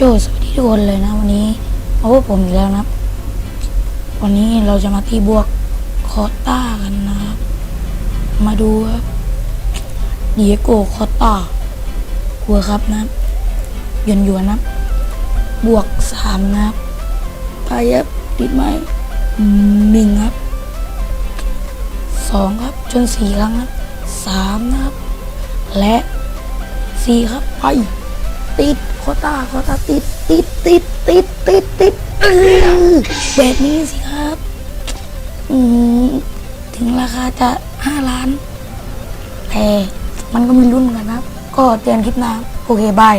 โจสวัสดีทุกคนเลยนะวันนี้มาพบผมอีกแล้วนะครับ วันนี้เราจะมาตีบวกคอตต้ากันนะครับ มาดูครับเดียโกคอตต้าหัวครับนะหยวนหยวนนะบวกสามนะครับไปครับติดไหมอืมหนึ่งครับสองครับจนสี่ครั้งครับสามนะครับ และสี่ครับไป ติดโคต้าโคต้าติดติดติดติดติดติดเออแบบนี้สิครับอืมถึงราคาจะห้าล้าน แต่มันก็มีรุ่นกันนะครับ ก็เตือนคลิปหน้าโอเคบาย